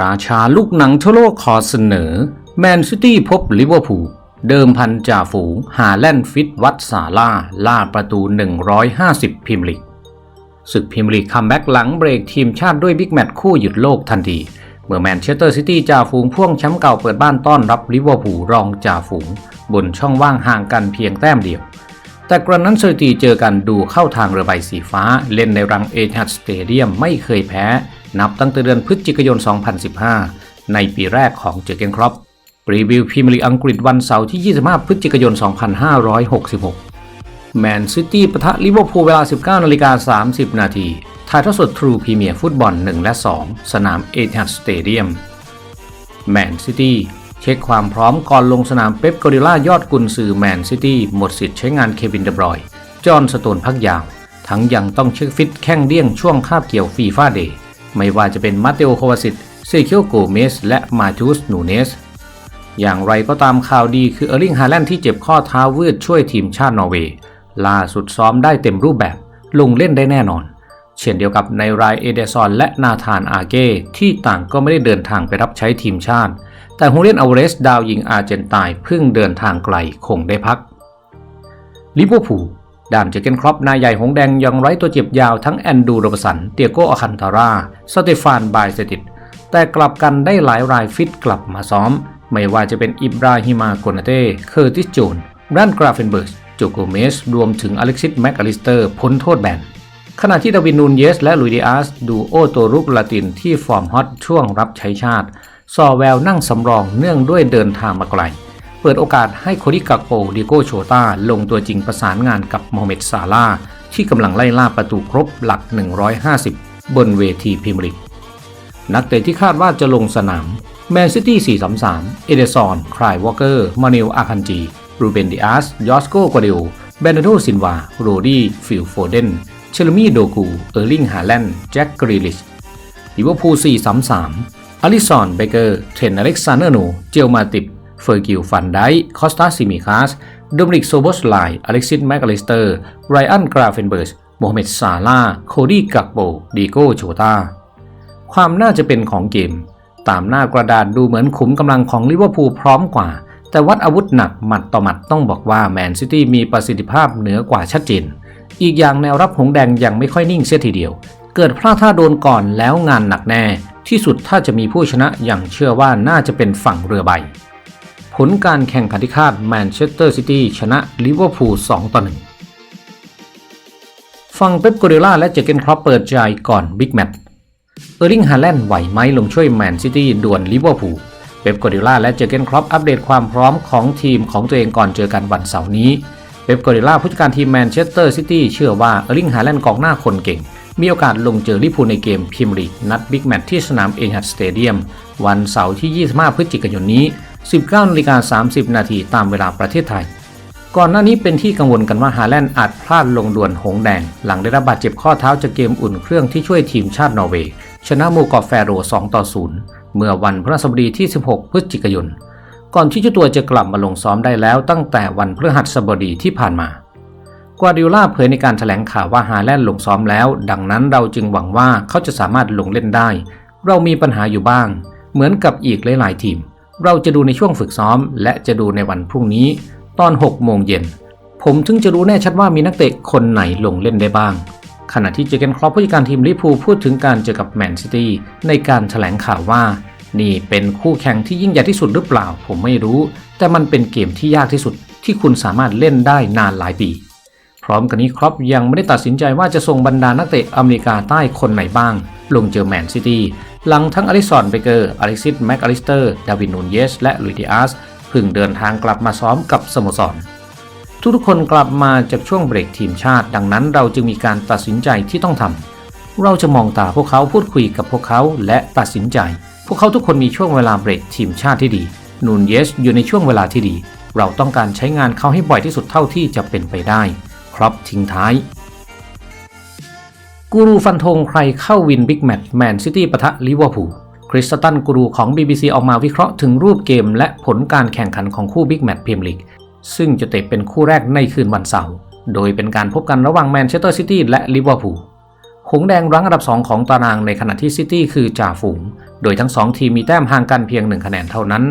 ราชาลูกหนังทั่วโลกขอเสนอ แมนซิตี้พบลิเวอร์พูลเดิมพันจ่าฝูงหาแลนฟิตวัดสาล่าล่าประตู 150 พิมลีกศึกพิมลีกคัมแบ็กหลังเบรกทีมชาติด้วยบิ๊กแมตช์คู่หยุดโลกทันที เมื่อแมนเชสเตอร์ซิตี้จ่าฝูงพ่วงแชมป์เก่าเปิดบ้านต้อนรับลิเวอร์พูลรองจ่าฝูง บนช่องว่างห่างกันเพียงแต้มเดียว แต่กระนั้นสถิติเจอกันดูเข้าทางเรือใบสีฟ้า เล่นในรังเอทัดสเตเดียมไม่เคยแพ้ นับตั้งแต่เดือนพฤศจิกายน 2015 ในปีแรกของเจอเกนครอปรีวิวพรีเมียร์ลีกอังกฤษวันเสาร์ที่ 25 พฤศจิกายน 2566 แมนซิตี้ปะทะลิเวอร์พูลเวลา 19นาฬิกา30 นาทีถ่ายทอดสดทรูพรีเมียร์ฟุตบอล 1 และ 2 สนามเอทัดสเตเดียม แมนซิตี้เช็คความพร้อมก่อนลงสนามเป๊ปกอริล่ายอดกุนซือแมนซิตี้หมดสิทธิ์ใช้งานเควินเดบรอย จอห์นสโตนพักยาว ทั้งยังต้องเช็คฟิตแข้งเดี้ยงช่วงคาบเกี่ยวฟีฟ่าเดย์ ไม่ว่าจะเป็นมาเตโอโควาซิตเซเคียวโกเมสและมาทูสนูเนส อย่างไรก็ตามข่าวดีคือเออร์ลิงฮาแลนด์ที่เจ็บข้อเท้าเวืดช่วยทีมชาตินอร์เวย์ล่าสุดซ้อมได้เต็มรูปแบบ ลงเล่นได้แน่นอน เช่นเดียวกับในรายเอเดซอนและนาธานอาเก้ที่ต่างก็ไม่ได้เดินทางไปรับใช้ทีมชาติ แต่ฮูเลียนอเวเรสดาวยิงอาร์เจนตายเพิ่งเดินทางไกลคงได้พักลิเวอร์พูล ด้านเจเกนครอปนายใหญ่หงแดงยังไร้ตัวเจ็บยาวทั้งแอนดูโรบสัน เตียโกอคันตาราสเตฟานบายเซติดแต่กลับกันได้หลายรายฟิตกลับมาซ้อม ไม่ว่าจะเป็นอิบราฮิมาโกนาเต้ เคอร์ติสโจนแบรนกราเฟนเบิร์สโจโกเมส รวมถึงอเล็กซิสแมคอลิสเตอร์พ้นโทษแบนขณะที่ดาวินนูนเยส และลุยดิอาสดูโอโตรุกลาตินที่ฟอร์มฮอตช่วงรับใช้ชาติซอแววนั่งสำรองเนื่องด้วยเดินทางมาไกล เปิดโอกาสให้โคดิกักโปดิโกโชตาลงตัวจริงประสานงานกับโมฮัมเหม็ดซาลาที่กำลังไล่ล่าประตูครบหลัก 150 บนเวทีพรีเมียร์ลีกนักเตะที่คาดว่าจะลงสนาม แมนซิตี้ 433 เอเดซอนครายวอเกอร์ มานิลอาคันจี รูเบนดิอาส ยอสโกกวาเดลเบนโดซินวา โรดี้ ฟิลโฟเดน เชลมีโดกู เออร์ลิง ฮาแลนด์ แจ็คกรีลิชลิเวอร์พูล433อลิซอน เบเกอร์ เทรนอเล็กซานเดอร์โน เจลมาติบ เฟอร์กิลฟันไดคอสตาซิมิคาสโดมินิกโซโบสไลอเล็กซิสแมคอลิสเตอร์ไรอันกราเฟนเบิร์สโมฮัมเหม็ดซาลาโคดี้กักโบดีโกโชตาความน่าจะเป็นของเกม ตามหน้ากระดาษดูเหมือนขุมกำลังของลิเวอร์พูลพร้อมกว่า แต่วัดอาวุธหนักหมัดต่อหมัดต้องบอกว่าแมนซิตี้มีประสิทธิภาพเหนือกว่าชัดเจน อีกอย่างแนวรับหงแดงยังไม่ค่อยนิ่งเสียทีเดียว เกิดพลาดท่าโดนก่อนแล้วงานหนักแน่ ที่สุดถ้าจะมีผู้ชนะอย่างเชื่อว่าน่าจะเป็นฝั่งเรือใบ ผลการแข่งขันที่คาดแมนเชสเตอร์ซิตี้ชนะลิเวอร์พูล2ต่อ1ฝั่งเป๊ปกัวเดล่าและเจเกนครอปเปิดใจก่อนบิ๊กแมตช์เออร์ลิงฮาแลนด์ไหวไหมลงช่วยแมนซิตี้ด่วนลิเวอร์พูลเป๊ปกอร์ดิล่าและเจเกนครอปอัปเดตความพร้อมของทีมของตัวเองก่อนเจอกันวันเสาร์นี้เป๊ปกอร์ดิล่าผู้จัดการทีมแมนเชสเตอร์ซิตี้เชื่อว่าเออร์ลิงฮาแลนด์กองหน้าคนเก่งมีโอกาสลงเจอลิเวอร์พูลในเกมพรีเมียร์ลีกนัดบิ๊กแมตช์ที่สนามเอฮัดสเตเดียมวันเสาร์ที่ 25 พฤศจิกายนนี้ 19นาฬิกา30 นาทีตามเวลาประเทศไทย ก่อนหน้านี้เป็นที่กังวลกันว่าฮาแลนด์อาจพลาดลงดวลหงแดง หลังได้รับบาดเจ็บข้อเท้าจากเกมอุ่นเครื่องที่ช่วยทีมชาตินอร์เวย์ชนะมูกอฟแฟโร2ต่อ0เมื่อวันพฤหัสบดีที่ 16 พฤศจิกายน ก่อนที่เจ้าตัวจะกลับมาลงซ้อมได้แล้วตั้งแต่วันพฤหัสบดีที่ผ่านมากวาดิโอลาเผยในการแถลงข่าวว่าฮาแลนด์ลงซ้อมแล้ว ดังนั้นเราจึงหวังว่าเขาจะสามารถลงเล่นได้ เรามีปัญหาอยู่บ้าง เหมือนกับอีกหลายๆทีม เราจะดูในช่วงฝึกซ้อม และจะดูในวันพรุ่งนี้ ตอน 6 โมงเย็น ผมถึงจะรู้แน่ชัดว่ามีนักเตะคนไหนลงเล่นได้บ้าง ขณะที่เจเกนครอปผู้จัดการทีมลิเวอร์พูลพูดถึงการเจอกับแมนซิตี้ในการแถลงข่าวว่า นี่เป็นคู่แข่งที่ยิ่งใหญ่ที่สุดหรือเปล่า ผมไม่รู้ แต่มันเป็นเกมที่ยากที่สุดที่คุณสามารถเล่นได้นานหลายปีพร้อมกันนี้ครอปยังไม่ได้ตัดสินใจว่าจะส่งบรรดานักเตะอเมริกาใต้คนไหนบ้าง ลงเจอแมนซิตี้ หลังทั้งอลิสันเบเกอร์อเล็กซิสแมคอลิสเตอร์ ดาวินนูนเยส และลุยดิอาสเพิ่งเดินทางกลับมาซ้อมกับสโมสร ทุกๆคนกลับมาจากช่วงเบรกทีมชาติ ดังนั้นเราจึงมีการตัดสินใจที่ต้องทำเราจะมองตาพวกเขาพูดคุยกับพวกเขาและตัดสินใจ พวกเขาทุกคนมีช่วงเวลาเบรกทีมชาติที่ดี นูนเยสอยู่ในช่วงเวลาที่ดี เราต้องการใช้งานเขาให้บ่อยที่สุดเท่าที่จะเป็นไปได้ ครับทิ้งท้าย กูรูฟันธงใครเข้าวินบิ๊กแมตช์แมนซิตี้ปะทะลิเวอร์พูลคริสตันกูรูของ BBC ออกมาวิเคราะห์ถึงรูปเกมและผลการแข่งขันของคู่บิ๊กแมตช์พรีเมียร์ลีกซึ่งจะเตะเป็นคู่แรกในคืนวันเสาร์โดยเป็นการพบกันระหว่างแมนเชสเตอร์ซิตี้และลิเวอร์พูลหงแดงรั้งอันดับ 2 ของตารางในขณะที่ซิตี้คือจ่าฝูง โดยทั้ง 2 ทีมมีแต้มห่างกันเพียง 1 คะแนนเท่านั้น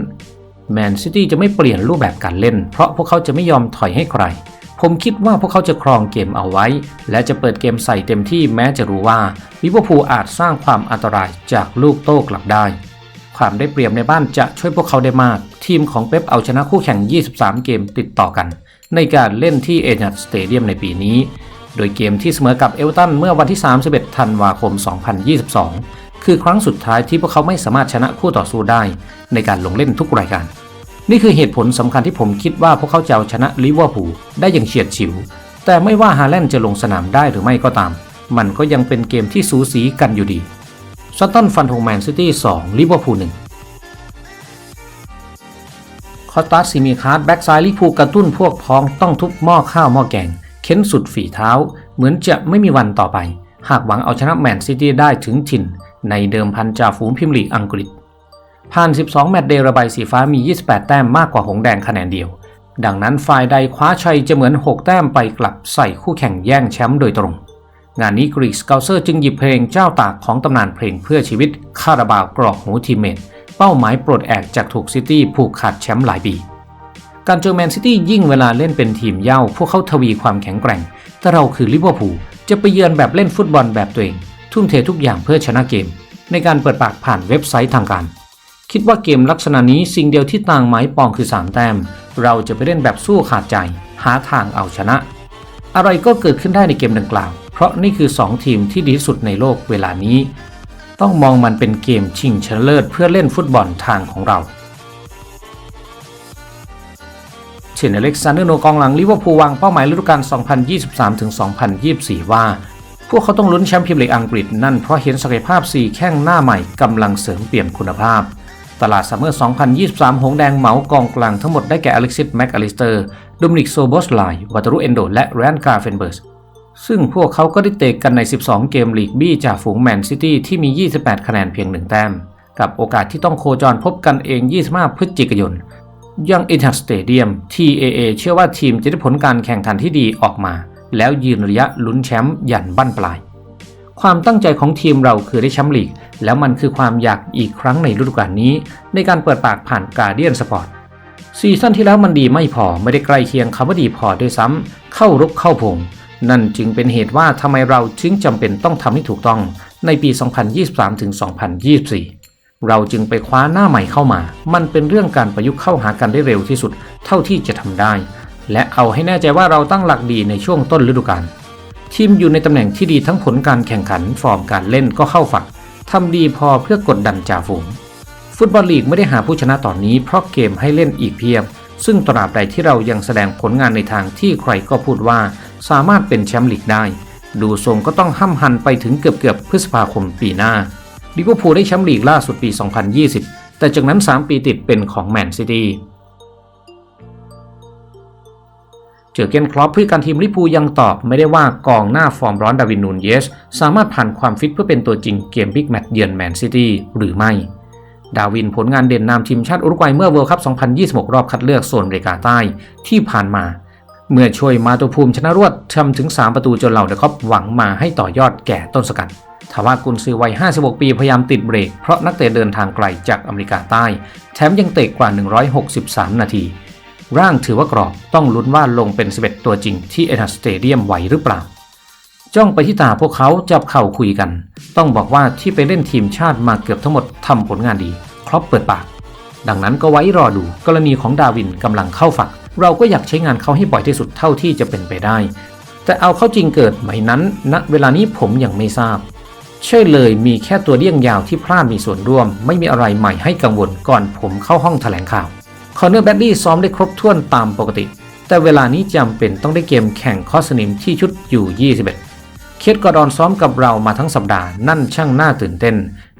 แมนซิตี้จะไม่เปลี่ยนรูปแบบการเล่น เพราะพวกเขาจะไม่ยอมถอยให้ใคร ผมคิดว่าพวกเขาจะครองเกมเอาไว้ และจะเปิดเกมใส่เต็มที่แม้จะรู้ว่าลิเวอร์พูลอาจสร้างความอันตรายจากลูกโต้กลับได้ ความได้เปรียบในบ้านจะช่วยพวกเขาได้มาก ทีมของเป๊ปเอาชนะคู่แข่ง 23 เกมติดต่อกัน ในการเล่นที่เอเน d สเตเดียมในปีนี้ โดยเกมที่เสมอกับเอเวอร์ตันเมื่อวันที่ 31 ธันวาคม 2022 คือครั้งสุดท้ายที่พวกเขาไม่สามารถชนะคู่ต่อสู้ได้ ในการลงเล่นทุกรายการ นี่คือเหตุผลสำคัญที่ผมคิดว่าพวกเขาจะเอาชนะลิเวอร์พูลได้อย่างเฉียดฉิว แต่ไม่ว่าฮาแลนด์จะลงสนามได้หรือไม่ก็ตาม มันก็ยังเป็นเกมที่สูสีกันอยู่ดีซัตตันฟันธงแมนซิตี้2ลิเวอร์พูล1คอตัสซิมีคาร์ดแบ็กซ้ายลิพูกระตุ้นพวกพ้องต้องทุบหม้อข้าวหม้อแกงเค้นสุดฝีเท้า เหมือนจะไม่มีวันต่อไป หากหวังเอาชนะแมนซิตี้ได้ถึงถิ่น ในเดิมพันจ่าฝูงพิมลีกอังกฤษ ผ่าน 12 แมตช์เดย์ระบายสีฟ้ามี 28 แต้มมากกว่าหงแดงคะแนนเดียว ดังนั้นฝ่ายใดคว้าชัยจะเหมือน 6 แต้มไปกลับใส่คู่แข่งแย่งแชมป์โดยตรง งานนี้กรีกสเกลเซอร์จึงหยิบเพลงเจ้าตากของตำนานเพลงเพื่อชีวิตคาราบาวกรอกหูทีมเมทเป้าหมายปลดแอกจากถูกซิตี้ผูกขาดแชมป์หลายปีการเจอแมนซิตี้ยิ่งเวลาเล่นเป็นทีมเย่าพวกเขาทวีความแข็งแกร่ง แต่เราคือลิเวอร์พูลจะไปเยือนแบบเล่นฟุตบอลแบบตัวเอง ทุ่มเททุกอย่างเพื่อชนะเกม ในการเปิดปากผ่านเว็บไซต์ทางการ คิดว่าเกมลักษณะนี้สิ่งเดียวที่ต่างหมายปองคือ 3 แต้ม เราจะไปเล่นแบบสู้ขาดใจ หาทางเอาชนะ อะไรก็เกิดขึ้นได้ในเกมดังกล่าว เพราะนี่คือ 2 ทีมที่ดีที่สุดในโลกเวลานี้ ต้องมองมันเป็นเกมชิงชนะเลิศเพื่อเล่นฟุตบอลทางของเราเชนอเล็กซานเดอร์โนกองหลังลิเวอร์พูลวางเป้าหมายฤดูกาล 2023-2024 ว่า พวกเขาต้องลุ้นแชมป์พรีเมียร์ลีกอังกฤษนั่นเพราะเห็นศักยภาพ 4 แข้งหน้าใหม่กำลังเสริมเปลี่ยมคุณภาพ ตลาดซัมเมอร์ 2023 หงแดงเหมากองกลางทั้งหมดได้แก่อเล็กซิสแม็กอลิสเตอร์โดมินิกโซโบสไลวัตรุเอนโด และแรนกราเฟนเบิร์สซึ่งพวกเขาก็ได้เตะกันใน 12 เกมลีกบี้จากฝูงแมนซิตี้ที่มี 28 คะแนนเพียง1แต้ม กับโอกาสที่ต้องโคจรพบกันเอง 25 พฤศจิกายน ยังอินทัสเตเดียม TAA เชื่อว่าทีมจะได้ผลการแข่งขันที่ดีออกมา แล้วยืนระยะลุ้นแชมป์ยันบั้นปลาย ความตั้งใจของทีมเราคือได้แชมป์ลีก แล้วมันคือความอยากอีกครั้งในฤดูกาลนี้ ในการเปิดปากผ่านการเดียนสปอร์ตซีซั่นที่แล้วมันดีไม่พอไม่ได้ใกล้เคียงคำว่าดีพอด้วยซ้ำเข้ารุกเข้าพงนั่นจึงเป็นเหตุว่าทำไมเราจึงจำเป็นต้องทำให้ถูกต้องในปี 2023-2024 เราจึงไปคว้าหน้าใหม่เข้ามา มันเป็นเรื่องการประยุกต์เข้าหากันได้เร็วที่สุด เท่าที่จะทำได้ และเอาให้แน่ใจว่าเราตั้งหลักดีในช่วงต้นฤดูกาลทีมอยู่ในตำแหน่งที่ดีทั้งผลการแข่งขันฟอร์มการเล่นก็เข้าฝัก ทำดีพอเพื่อกดดันจ่าฝูง ฟุตบอลลีกไม่ได้หาผู้ชนะตอนนี้เพราะเกมให้เล่นอีกเพียบ ซึ่งตราบใดที่เรายังแสดงผลงานในทางที่ใครก็พูดว่า สามารถเป็นแชมป์ลีกได้ ดูทรงก็ต้องห้ำหันไปถึงเกือบเกือบพฤษภาคมปีหน้าลิเวอร์พูลได้แชมป์ลีกล่าสุดปี 2020 แต่จากนั้น 3 ปีติดเป็นของแมนซิตี้ เจอเกนคลอปผู้จัดการทีมลิเวอร์พูยังตอบไม่ได้ว่ากองหน้าฟอร์มร้อนดาวินนูนเยส สามารถผ่านความฟิตเพื่อเป็นตัวจริงเกมบิ๊กแมตช์เยือนแมนซิตี้หรือไม่ ดาวินผลงานเด่นนำทีมชาติอุรุกวัยเมื่อเวิลด์คัพ 2026 รอบคัดเลือกโซนอเมริกาใต้ที่ผ่านมา เมื่อช่วยมาตุภูมิชนะรวดทำถึง 3 ประตูจนเหล่าเดอะคอปหวังมาให้ต่อยอดแก่ต้นสกัดทว่ากุนซือวัย 56 ปีพยายามติดเบรกเพราะนักเตะเดินทางไกลจากอเมริกาใต้ แถมยังเตะกว่า 163 นาที ร่างถือว่ากรอบต้องลุ้นว่าลงเป็น11ตัวจริงที่เอทัสเตเดียมไหวหรือเปล่า จ้องไปที่ตาพวกเขาจับเข่าคุยกัน ต้องบอกว่าที่ไปเล่นทีมชาติมาเกือบทั้งหมดทำผลงานดี ครอปเปิดปาก ดังนั้นก็ไว้รอดูกรณีของดาวินกำลังเข้าฝัก เราก็อยากใช้งานเขาให้บ่อยที่สุดเท่าที่จะเป็นไปได้ แต่เอาเข้าจริงเกิดไหมนั้นณเวลานี้ผมยังไม่ทราบใช่เลยมีแค่ตัวเลี่ยงยาวที่พลาดมีส่วนร่วม ไม่มีอะไรใหม่ให้กังวลก่อนผมเข้าห้องแถลงข่าว คอนเนอร์แบดดี้ซ้อมได้ครบถ้วนตามปกติ แต่เวลานี้จำเป็นต้องได้เกมแข่งคอสนิมที่ชุดอยู่ 21 เคทกอร์ดอนซ้อมกับเรามาทั้งสัปดาห์นั่นช่างน่าตื่นเต้น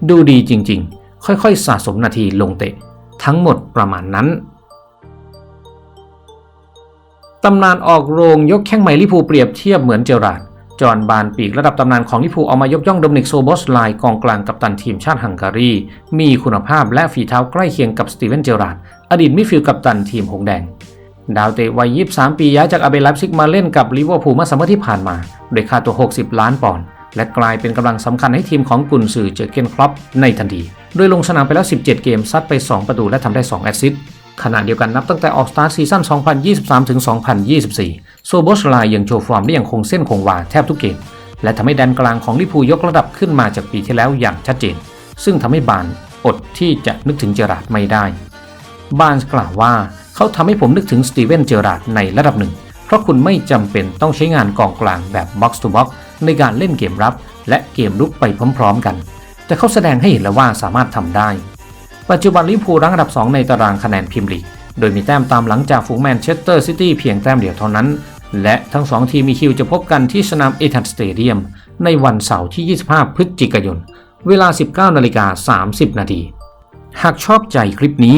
ดูดีจริงๆ ค่อยๆ สะสมนาทีลงเตะ ทั้งหมดประมาณนั้นตำนานออกโรงยกแข้งใหม่ลิพูเปรียบเทียบเหมือนเจอราร์ดจอห์นบานปีกระดับตำนานของลิพูเอามายกย่องโดมินิกโซบอสไลน์กองกลางกัปตันทีมชาติฮังการี มีคุณภาพและฝีเท้าใกล้เคียงกับสตีเวนเจอราร์ด อดีตมิดฟิลด์กัปตันทีมหงแดง ดาวเตะวัย 23 ปีย้ายจากอาเบลฟ์ซิกมาเล่นกับลิเวอร์พูลเมื่อซัมเมอร์ที่ผ่านมา โดยค่าตัว 60 ล้านปอนด์และกลายเป็นกำลังสำคัญให้ทีมของกุนซือเจอเกนครอปในทันที โดยลงสนามไปแล้ว 17 เกมซัดไป 2 ประตูและทำได้ 2 แอสซิสต์ขณะเดียวกันนับตั้งแต่ออกสตาร์ทซีซั่น 2023 ถึง 2024 โซโบชลายยังโชว์ฟอร์มได้อย่างคงเส้นคงวาแทบทุกเกม และทำให้แดนกลางของลิเวอร์พูลยกระดับขึ้นมาจากปีที่แล้วอย่างชัดเจน ซึ่งทำให้บานอดที่จะนึกถึงเจอราดไม่ได้ บานส์กล่าวว่าเขาทำให้ผมนึกถึงสตีเวนเจอราร์ดในระดับหนึ่ง เพราะคุณไม่จำเป็นต้องใช้งานกองกลางแบบบ็อกซ์ทูบ็อกในการเล่นเกมรับ และเกมลุกไปพร้อมๆกัน แต่เขาแสดงให้เห็นแล้วว่าสามารถทำได้ ปัจจุบันลิเวอร์พูลรั้งอันดับ 2 ในตารางคะแนนพรีเมียร์ลีก โดยมีแต้มตามหลังจากฝูงแมนเชสเตอร์ซิตี้เพียงแต้มเดียวเท่านั้น และทั้งสองทีมมีคิวจะพบกันที่สนามเอทันสเตเดียมในวันเสาร์ที่ 25 พฤศจิกายน เวลา 19นาฬิกา30 นาทีหากชอบใจคลิปนี้